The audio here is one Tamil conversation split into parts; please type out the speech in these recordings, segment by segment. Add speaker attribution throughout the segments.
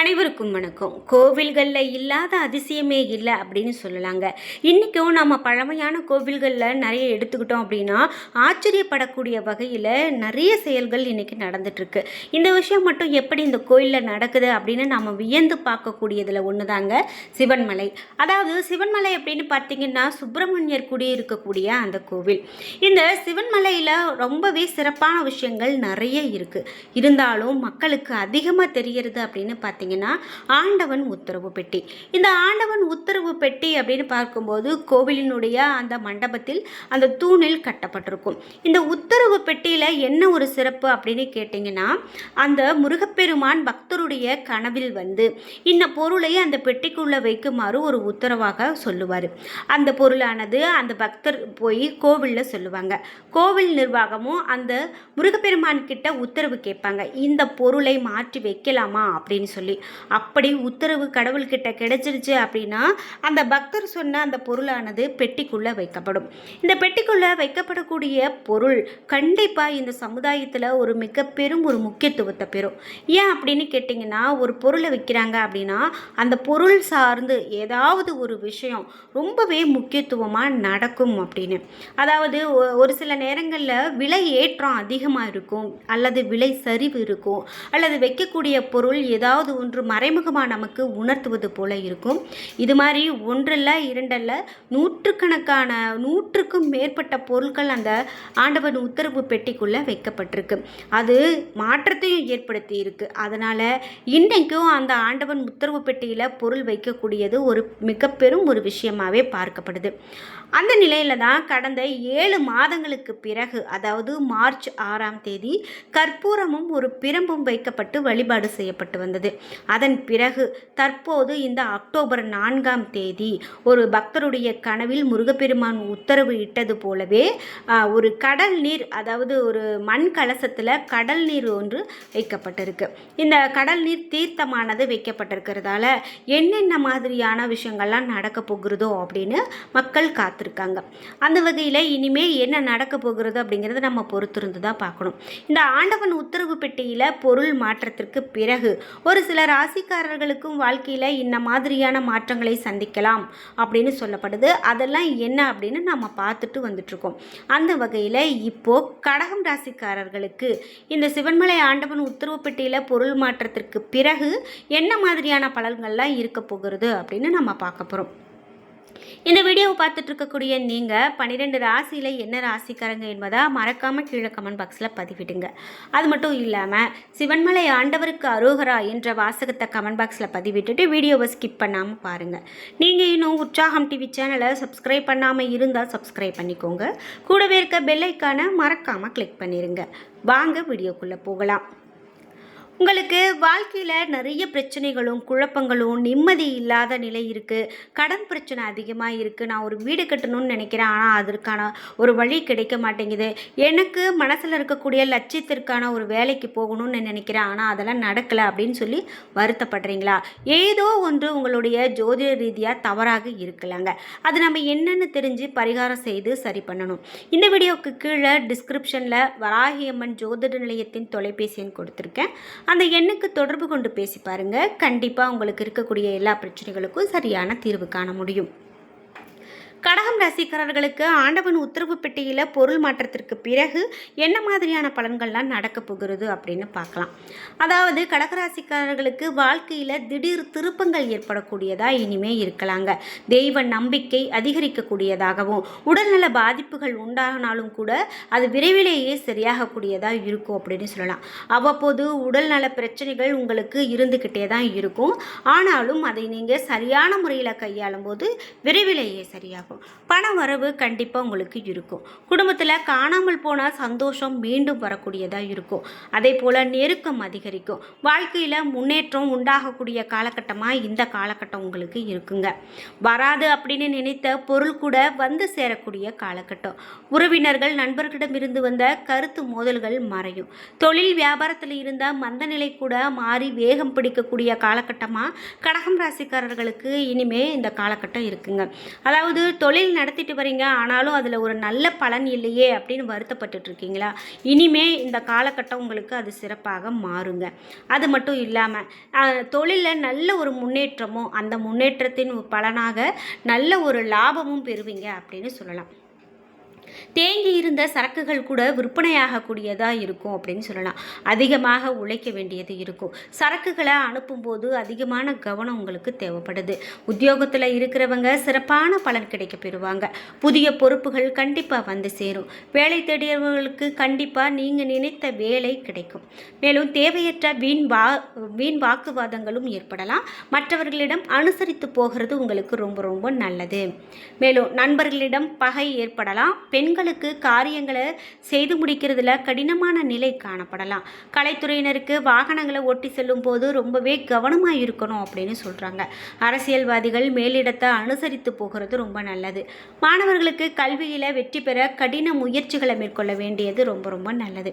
Speaker 1: அனைவருக்கும் வணக்கம். கோவில்களில் இல்லாத அதிசயமே இல்லை அப்படின்னு சொல்லலாங்க. இன்றைக்கும் நம்ம பழமையான கோவில்களில் நிறைய எடுத்துக்கிட்டோம் அப்படின்னா ஆச்சரியப்படக்கூடிய வகையில் நிறைய செயல்கள் இன்றைக்கி நடந்துட்டுருக்கு. இந்த விஷயம் மட்டும் எப்படி இந்த கோயிலில் நடக்குது அப்படின்னு நம்ம வியந்து பார்க்கக்கூடியதில் ஒன்று தாங்க சிவன்மலை. அதாவது சிவன்மலை அப்படின்னு பார்த்தீங்கன்னா சுப்பிரமணியர் குடி இருக்கக்கூடிய அந்த கோவில். இந்த சிவன்மலையில் ரொம்பவே சிறப்பான விஷயங்கள் நிறைய இருக்குது இருந்தாலும் மக்களுக்கு அதிகமாக தெரிகிறது அப்படின்னு பார்த்தீங்கன்னா ஆண்டவன் உத்தரவு பெட்டி. இந்த ஆண்டவன் உத்தரவு பெட்டி அப்படின்னு பார்க்கும்போது கோவிலினுடைய அந்த மண்டபத்தில் அந்த தூணில் கட்டப்பட்டிருக்கும். இந்த உத்தரவு பெட்டியில் என்ன ஒரு சிறப்பு அப்படின்னு கேட்டிங்கன்னா அந்த முருகப்பெருமான் பக்தருடைய கனவில் வந்து இந்த பொருளை அந்த பெட்டிக்குள்ளே வைக்குமாறு ஒரு உத்தரவாக சொல்லுவார். அந்த பொருளானது அந்த பக்தர் போய் கோவிலில் சொல்லுவாங்க. கோவில் நிர்வாகமும் அந்த முருகப்பெருமான் கிட்ட உத்தரவு கேட்பாங்க. இந்த பொருளை மாற்றி வைக்கலாமா அப்படின்னு சொல்லி அப்படி உத்தரவு கடவுள்கிட்ட கிடைச்சிருச்சு அப்படின்னா அந்த பக்தர் சொன்ன அந்த பொருளானது பெட்டிக்குள்ளே வைக்கப்படும். இந்த பெட்டிக்குள்ளே வைக்கப்படக்கூடிய பொருள் கண்டிப்பாக இந்த சமுதாயத்தில் ஒரு மிக பெரும் ஒரு முக்கியத்துவத்தை பெறும். ஏன் அப்படின்னு கேட்டிங்கன்னா ஒரு பொருளை விற்கிறாங்க அப்படின்னா அந்த பொருள் சார்ந்து ஏதாவது ஒரு விஷயம் ரொம்பவே முக்கியத்துவமாக நடக்கும் அப்படின்னு. அதாவது ஒ- ஒரு சில நேரங்களில் விலை ஏற்றம் அதிகமாக இருக்கும் அல்லது விலை சரிவு இருக்கும் அல்லது வைக்கக்கூடிய பொருள் ஏதாவது ஒன்று மறைமுகமாக நமக்கு உணர்த்துவது போல இருக்கும். இது மாதிரி ஒன்றல்ல இரண்டல்ல நூற்றுக்கணக்கான நூற்றுக்கும் மேற்பட்ட பொருட்கள் அந்த ஆண்டவன் உத்தரவு பெட்டிக்குள்ளே வைக்கப்பட்டிருக்கு. அது மாற்றத்தையும் ஏற்படுத்தி இருக்கு. அதனால் இன்றைக்கும் அந்த ஆண்டவன் உத்தரவு பெட்டியில் பொருள் வைக்கக்கூடியது ஒரு மிக பெரும் ஒரு விஷயமாகவே பார்க்கப்படுது. அந்த நிலையில் தான் கடந்த ஏழு மாதங்களுக்கு பிறகு அதாவது மார்ச் ஆறாம் தேதி கற்பூரமும் ஒரு பிரம்பும் வைக்கப்பட்டு வழிபாடு செய்யப்பட்டு வந்தது. அதன் பிறகு தற்போது இந்த அக்டோபர் நான்காம் தேதி ஒரு பக்தருடைய கனவில் முருகப்பெருமான் உத்தரவு இட்டது போலவே ஒரு கடல் நீர் அதாவது ஒரு மண் கலசத்தில் கடல் நீர் ஒன்று வைக்கப்பட்டிருக்கு. இந்த கடல் நீர் தீர்த்தமானது வைக்கப்பட்டிருக்கிறதால என்னென்ன மாதிரியான விஷயங்கள்லாம் நடக்க போகிறதோ அப்படின்னு மக்கள் காத்திருக்காங்க. அந்த வகையில் இனிமே என்ன நடக்க போகிறது அப்படிங்கிறத நம்ம பொறுத்திருந்து தான் பார்க்கணும். இந்த ஆண்டவன் உத்தரவு பெட்டியில் பொருள் மாற்றத்திற்கு பிறகு ஒரு சில ராசிக்காரர்களுக்கும் வாழ்க்கையில் இந்த மாதிரியான மாற்றங்களை சந்திக்கலாம் அப்படின்னு சொல்லப்படுது. அதெல்லாம் என்ன அப்படின்னு நம்ம பார்த்துட்டு வந்துட்ருக்கோம் அந்த வகையில் இப்போ கடகம் ராசிக்காரர்களுக்கு இந்த சிவன்மலை ஆண்டவன் உத்தரவு பெட்டியில் பொருள் மாற்றத்திற்கு பிறகு என்ன மாதிரியான பலன்கள்லாம் இருக்க போகிறது அப்படின்னு நம்ம பார்க்க போகிறோம் இந்த வீடியோவை பார்த்துட்டு இருக்கக்கூடிய நீங்கள் பன்னிரெண்டு ராசியில் என்ன ராசிக்காரங்க என்பதை மறக்காமல் கீழே கமெண்ட் பாக்ஸில் பதிவிடுங்க. அது மட்டும் இல்லாமல் சிவன்மலை ஆண்டவருக்கு அரோகரா என்ற வாசகத்தை கமெண்ட் பாக்ஸில் பதிவிட்டுட்டு வீடியோவை ஸ்கிப் பண்ணாமல் பாருங்கள் நீங்கள் இன்னும் உற்சாகம் டிவி சேனலை சப்ஸ்கிரைப் பண்ணாமல் இருந்தால் சப்ஸ்கிரைப் பண்ணிக்கோங்க. கூடவே இருக்க பெல்லைக்கான மறக்காமல் கிளிக் பண்ணிடுங்க வாங்க வீடியோக்குள்ளே போகலாம். உங்களுக்கு வாழ்க்கையில் நிறைய பிரச்சனைகளும் குழப்பங்களும் நிம்மதி இல்லாத நிலை இருக்குது கடன் பிரச்சனை அதிகமாக இருக்குது நான் ஒரு வீடு கட்டணும்னு நினைக்கிறேன். ஆனால் அதற்கான ஒரு வழி கிடைக்க மாட்டேங்குது. எனக்கு மனசில் இருக்கக்கூடிய லட்சியத்திற்கான ஒரு வேலைக்கு போகணும்னு நான் நினைக்கிறேன். ஆனால் அதெல்லாம் நடக்கலை அப்படின்னு சொல்லி வருத்தப்படுறீங்களா? ஏதோ ஒன்று உங்களுடைய ஜோதிட ரீதியாக தவறாக இருக்கலாங்க. அது நம்ம என்னென்னு தெரிஞ்சு பரிகாரம் செய்து சரி பண்ணணும். இந்த வீடியோவுக்கு கீழே டிஸ்கிரிப்ஷனில் வராகியம்மன் ஜோதிட நிலையத்தின் தொலைபேசி எண் கொடுத்துருக்கேன். அந்த எண்ணுக்கு தொடர்பு கொண்டு பேசி பாருங்கள் கண்டிப்பாக உங்களுக்கு இருக்கக்கூடிய எல்லா பிரச்சனைகளுக்கும் சரியான தீர்வு காண முடியும். கடகம் ராசிக்காரர்களுக்கு ஆண்டவன் உத்தரவு பெட்டியில் பொருள் மாற்றத்திற்கு பிறகு என்ன மாதிரியான பலன்கள்லாம் நடக்க போகிறது அப்படின்னு பார்க்கலாம். அதாவது கடகராசிக்காரர்களுக்கு வாழ்க்கையில் திடீர் திருப்பங்கள் ஏற்படக்கூடியதாக இனிமே இருக்கலாங்க. தெய்வ நம்பிக்கை அதிகரிக்கக்கூடியதாகவும் உடல்நல பாதிப்புகள் உண்டாகினாலும் கூட அது விரைவிலேயே சரியாகக்கூடியதாக இருக்கும் அப்படின்னு சொல்லலாம். அவ்வப்போது உடல்நல பிரச்சனைகள் உங்களுக்கு இருந்துக்கிட்டே தான் இருக்கும். ஆனாலும் அதை நீங்கள் சரியான முறையில் கையாளும் போது விரைவிலேயே சரியாகும். பண வரவு கண்டிப்பாக உங்களுக்கு இருக்கும். குடும்பத்தில் காணாமல் போன சந்தோஷம் மீண்டும் வரக்கூடியதாக இருக்கும். அதே போல் நெருக்கம் அதிகரிக்கும். வாழ்க்கையில் முன்னேற்றம் உண்டாகக்கூடிய காலகட்டமாக இந்த காலகட்டம் உங்களுக்கு இருக்குங்க. வராது அப்படின்னு நினைத்த பொருள் கூட வந்து சேரக்கூடிய காலகட்டம். உறவினர்கள் நண்பர்களிடமிருந்து வந்த கருத்து மோதல்கள் மறையும். தொழில் வியாபாரத்தில் இருந்த மந்த நிலை கூட மாறி வேகம் பிடிக்கக்கூடிய காலகட்டமாக கடகம் ராசிக்காரர்களுக்கு இனிமே இந்த காலகட்டம் இருக்குங்க. அதாவது தொழில் நடத்திட்டு வரீங்க ஆனாலும் அதில் ஒரு நல்ல பலன் இல்லையே அப்படின்னு வருத்தப்பட்டுட்டு இருக்கீங்களா இனிமே இந்த காலகட்டம் உங்களுக்கு அது சிறப்பாக மாறுங்க. அது மட்டும் இல்லாமல் தொழிலில் நல்ல ஒரு முன்னேற்றமும் அந்த முன்னேற்றத்தின் பலனாக நல்ல ஒரு லாபமும் பெறுவீங்க அப்படின்னு சொல்லலாம். தேங்கி இருந்த சரக்குகள் கூட விற்பனையாகக்கூடியதாக இருக்கும் அப்படின்னு சொல்லலாம். அதிகமாக உழைக்க வேண்டியது இருக்கும். சரக்குகளை அனுப்பும்போது அதிகமான கவனம் உங்களுக்கு தேவைப்படுது. உத்தியோகத்தில் இருக்கிறவங்க சிறப்பான பலன் கிடைக்க பெறுவாங்க புதிய பொறுப்புகள் கண்டிப்பாக வந்து சேரும். வேலை தேடியவர்களுக்கு கண்டிப்பாக நீங்கள் நினைத்த வேலை கிடைக்கும். மேலும் தேவையற்ற வீண் வா வீண் வாக்குவாதங்களும் ஏற்படலாம். மற்றவர்களிடம் அனுசரித்து போகிறது உங்களுக்கு ரொம்ப ரொம்ப நல்லது. மேலும் நண்பர்களிடம் பகை ஏற்படலாம். பெண்களுக்கு காரியங்களை செய்து முடிக்கிறதுல கடினமான நிலை காணப்படலாம். கலைத்துறையினருக்கு வாகனங்களை ஓட்டி செல்லும் போது ரொம்பவே கவனமாக இருக்கணும் அப்படின்னு சொல்கிறாங்க அரசியல்வாதிகள் மேலிடத்தை அனுசரித்து போகிறது ரொம்ப நல்லது. மாணவர்களுக்கு கல்வியில் வெற்றி பெற கடின முயற்சிகளை மேற்கொள்ள வேண்டியது ரொம்ப ரொம்ப நல்லது.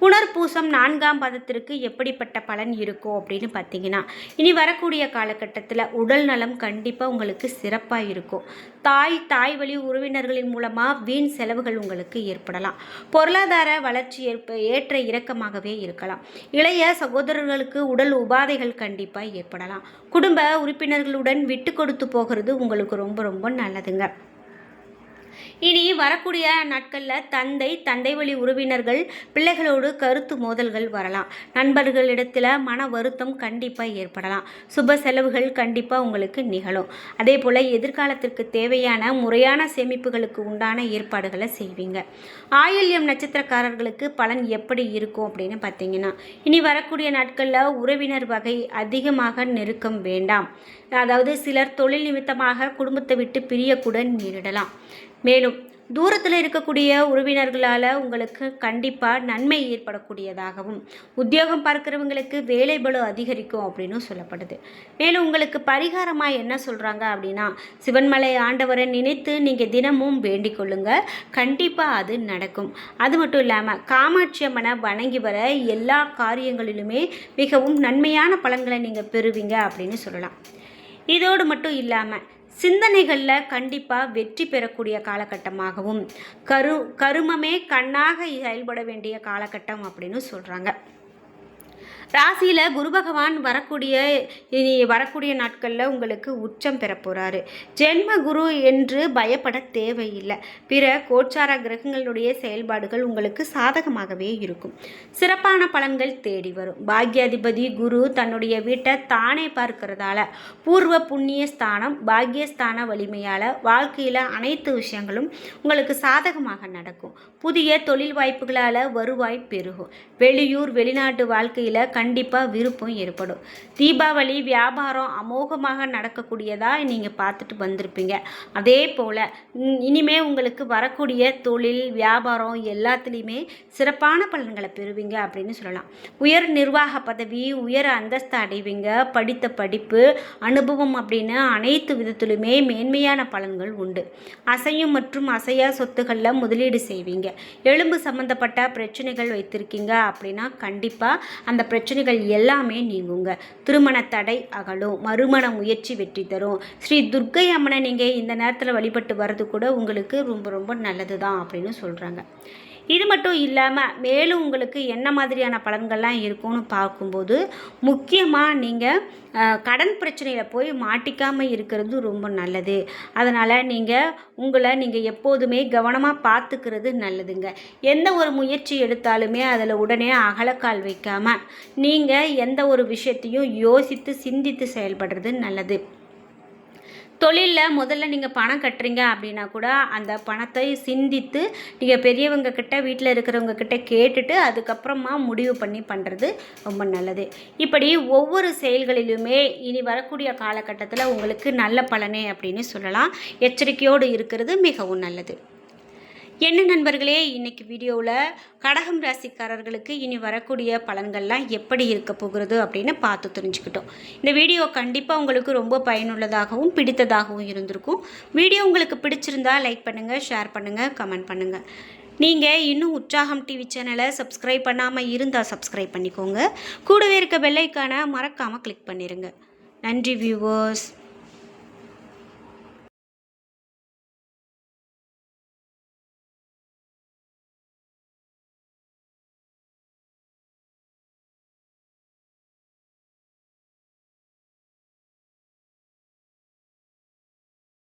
Speaker 1: புனர்பூசம் நான்காம் பதத்திற்கு எப்படிப்பட்ட பலன் இருக்கும் அப்படின்னு பார்த்தீங்கன்னா இனி வரக்கூடிய காலகட்டத்தில் உடல் நலம் கண்டிப்பாக உங்களுக்கு சிறப்பாக இருக்கும். தாய் தாய் வழி உறவினர்களின் மூலமாக வீண் செலவுகள் உங்களுக்கு ஏற்படலாம். பொருளாதார வளர்ச்சி ஏற்ப ஏற்ற இறக்கமாகவே இருக்கலாம். இளைய சகோதரர்களுக்கு உடல் உபாதைகள் கண்டிப்பாக ஏற்படலாம். குடும்ப உறுப்பினர்களுடன் விட்டு கொடுத்து போகிறது உங்களுக்கு ரொம்ப ரொம்ப நல்லதுங்க. இனி வரக்கூடிய நாட்களில் தந்தை தந்தை வழி உறவினர்கள் பிள்ளைகளோடு கருத்து மோதல்கள் வரலாம். நண்பர்களிடத்தில் மன வருத்தம் கண்டிப்பாக ஏற்படலாம். சுப செலவுகள் கண்டிப்பாக உங்களுக்கு நிகழும். அதே போல் எதிர்காலத்திற்கு தேவையான முறையான சேமிப்புகளுக்கு உண்டான ஏற்பாடுகளை செய்வீங்க. ஆயுள்யம் நட்சத்திரக்காரர்களுக்கு பலன் எப்படி இருக்கும் அப்படின்னு பார்த்தீங்கன்னா இனி வரக்கூடிய நாட்களில் உறவினர் வகை அதிகமாக நெருக்கம் வேண்டாம். அதாவது சிலர் தொழில் நிமித்தமாக குடும்பத்தை விட்டு பிரியக்கூட நேரிடலாம். மேலும் தூரத்தில் இருக்கக்கூடிய உறவினர்களால் உங்களுக்கு கண்டிப்பாக நன்மை ஏற்படக்கூடியதாகவும் உத்தியோகம் பார்க்குறவங்களுக்கு வேலை பலு அதிகரிக்கும் அப்படின்னு சொல்லப்படுது. மேலும் உங்களுக்கு பரிகாரமாக என்ன சொல்கிறாங்க அப்படின்னா சிவன்மலை ஆண்டவரை நினைத்து நீங்கள் தினமும் வேண்டிக் கொள்ளுங்கள் கண்டிப்பாக அது நடக்கும். அது மட்டும் இல்லாமல் காமாட்சி அம்மனை வணங்கி வர எல்லா காரியங்களிலுமே மிகவும் நன்மையான பலன்களை நீங்கள் பெறுவீங்க அப்படின்னு சொல்லலாம். இதோடு மட்டும் இல்லாமல் சிந்தனைகளில் கண்டிப்பாக வெற்றி பெறக்கூடிய காலகட்டமாகவும் கரு கருமமே கண்ணாக செயல்பட வேண்டிய காலகட்டம் அப்படின்னு சொல்கிறாங்க ராசியில் குரு பகவான் வரக்கூடிய இனி வரக்கூடிய நாட்களில் உங்களுக்கு உச்சம் பெற போகிறாரு ஜென்ம குரு என்று பயப்பட தேவையில்லை. பிற கோச்சார கிரகங்களுடைய செயல்பாடுகள் உங்களுக்கு சாதகமாகவே இருக்கும். சிறப்பான பலன்கள் தேடி வரும். பாக்யாதிபதி குரு தன்னுடைய வீட்டை தானே பார்க்கிறதால பூர்வ புண்ணிய ஸ்தானம் பாக்யஸ்தான வலிமையால் வாழ்க்கையில் அனைத்து விஷயங்களும் உங்களுக்கு சாதகமாக நடக்கும். புதிய தொழில் வாய்ப்புகளால் வருவாய் பெருகும். வெளியூர் வெளிநாட்டு வாழ்க்கையில் கண்டிப்பாக விருப்பம் ஏற்படும். தீபாவளி வியாபாரம் அமோகமாக நடக்கக்கூடியதாக நீங்கள் பார்த்துட்டு வந்திருப்பீங்க. அதே போல் இனிமேல் உங்களுக்கு வரக்கூடிய தொழில் வியாபாரம் எல்லாத்துலேயுமே சிறப்பான பலன்களை பெறுவீங்க அப்படின்னு சொல்லலாம். உயர் நிர்வாக பதவி உயர் அந்தஸ்து அடைவீங்க படித்த படிப்பு அனுபவம் அப்படின்னு அனைத்து விதத்திலுமே மேன்மையான பலன்கள் உண்டு. அசையும் மற்றும் அசையா சொத்துக்களில் முதலீடு செய்வீங்க. எலும்பு சம்மந்தப்பட்ட பிரச்சனைகள் வைத்திருக்கீங்க அப்படின்னா கண்டிப்பாக அந்த பிரச்சனை பிரச்சனைகள் எல்லாமே நீங்குங்க. திருமண தடை அகலும் மறுமண முயற்சி வெற்றி தரும். ஸ்ரீ துர்க்கை அம்மனை நீங்கள் இந்த நேரத்தில் வழிபட்டு வர்றது கூட உங்களுக்கு ரொம்ப ரொம்ப நல்லது தான் அப்படின்னு சொல்கிறாங்க இது மட்டும் இல்லாமல் மேலும் உங்களுக்கு என்ன மாதிரியான பலன்கள்லாம் இருக்கும்னு பார்க்கும்போது முக்கியமாக நீங்கள் கடன் பிரச்சனையில் போய் மாட்டிக்காமல் இருக்கிறது ரொம்ப நல்லது. அதனால் நீங்கள் உங்களை நீங்கள் எப்போதுமே கவனமாக பார்த்துக்கிறது நல்லதுங்க. எந்த ஒரு முயற்சி எடுத்தாலுமே அதில் உடனே அகலக்கால் வைக்காமல் நீங்கள் எந்த ஒரு விஷயத்தையும் யோசித்து சிந்தித்து செயல்படுறது நல்லது. தொழிலில் முதல்ல நீங்கள் பணம் கட்டுறீங்க அப்படின்னா கூட அந்த பணத்தை சிந்தித்து நீங்கள் பெரியவங்க கிட்ட வீட்டில் இருக்கிறவங்க கிட்ட கேட்டுட்டு அதுக்கப்புறமா முடிவு பண்ணி பண்ணுறது ரொம்ப நல்லது. இப்படி ஒவ்வொரு செயல்களிலுமே இனி வரக்கூடிய காலகட்டத்தில் உங்களுக்கு நல்ல பலனே அப்படின்னு சொல்லலாம். எச்சரிக்கையோடு இருக்கிறது மிகவும் நல்லது. என்ன நண்பர்களே இன்றைக்கி வீடியோவில் கடகம் ராசிக்காரர்களுக்கு இனி வரக்கூடிய பலன்கள்லாம் எப்படி இருக்க போகிறது அப்படின்னு பார்த்து தெரிஞ்சுக்கிட்டோம். இந்த வீடியோ கண்டிப்பாக உங்களுக்கு ரொம்ப பயனுள்ளதாகவும் பிடித்ததாகவும் இருந்திருக்கும். வீடியோ உங்களுக்கு பிடிச்சிருந்தா லைக் பண்ணுங்கள் ஷேர் பண்ணுங்கள் கமெண்ட் பண்ணுங்கள் நீங்கள் இன்னும் உற்சாகம் டிவி சேனலை சப்ஸ்கிரைப் பண்ணாமல் இருந்தால் சப்ஸ்கிரைப் பண்ணிக்கோங்க. கூடவே இருக்க பெல்லைக்கான மறக்காமல் கிளிக் பண்ணிடுங்க நன்றி வியூவர்ஸ்